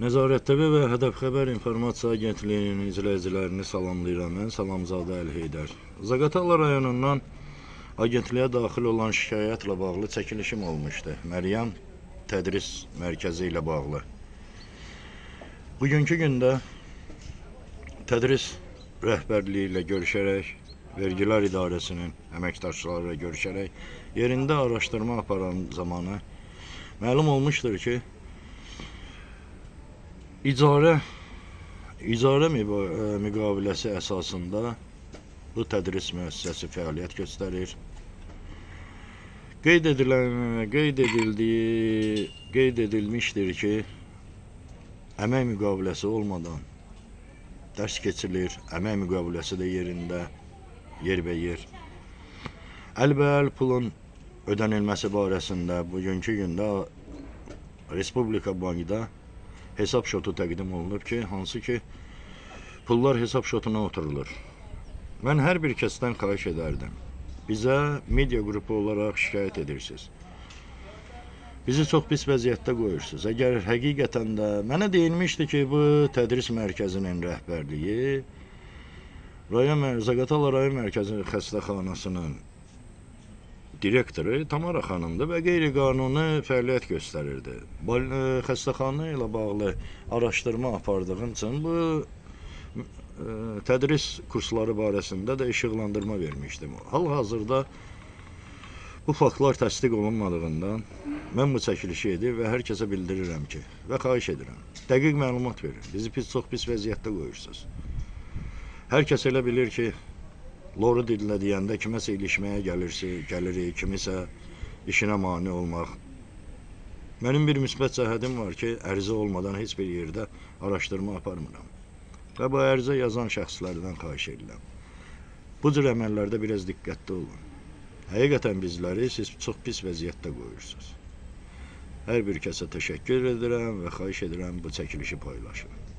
Nəzarət TV və Hədəf Xəbər İnformasiya Agentliyinin izləyicilərini salamlayıram. Mən Salamzadə Əli Heydər. Zaqatala rayonundan agentliyə daxil olan şikayətlə bağlı çəkilişim olmuşdu. Məryəm Tədris Mərkəzi ilə bağlı. Bugünkü gündə tədris rəhbərliyi ilə görüşərək, Vergilər İdarəsinin əməkdaşları ilə görüşərək yerində araşdırma aparan zamanı məlum olmuşdur ki, İcarə icarə ə, müqaviləsi əsasında bu tədris müəssisəsi fəaliyyət göstərir. Qeyd edilən qeyd edildiyi qeyd edilmişdir ki, əmək müqaviləsi olmadan dərs keçirilir. Əmək müqaviləsi də yerində, yerbəyer. Əlbəəl pulun ödənilməsi barəsində bugünkü gündə Respublika Bankda hesab şotu təqdim olunub ki, hansı ki pullar hesab şotuna oturulur. Mən hər bir kəsdən xahiş edərdim. Bizə media qrupu olaraq şikayət edirsiniz. Bizi çox pis vəziyyətdə qoyursunuz. Əgər həqiqətən də mənə deyilmişdi ki, bu tədris mərkəzinin rəhbərliyi rayon Zaqatala rayon mərkəzi xəstəxanasının direktoru Tamara xanımdır və qeyri-qanuni fəaliyyət göstərirdi. Bal ə, xəstəxana ilə bağlı araşdırma apardığım üçün bu ə, tədris kursları barəsində də işıqlandırma vermişdim. Hal-hazırda bu faktlar təsdiq olunmadığından mən bu çəkilişi edib və hər kəsə bildirirəm ki, və xahiş edirəm. Dəqiq məlumat verin. Bizi pis çox pis vəziyyətdə qoyursunuz. Hər kəs elə bilir ki, loru dillə deyəndə kiməsə ilişməyə gəlirsə, gəlirik, kimisə işinə mane olmaq. Mənim bir müsbət cəhətim var ki, ərizə olmadan heç bir yerdə araşdırma aparmıram. Və bu ərizə yazan şəxslərdən xahiş edirəm. Bu cür əməllərdə biraz diqqətli olun. Həqiqətən bizləri siz çox pis vəziyyətdə qoyursunuz. Hər bir kəsə təşəkkür edirəm və xahiş edirəm bu çəkilişi paylaşın.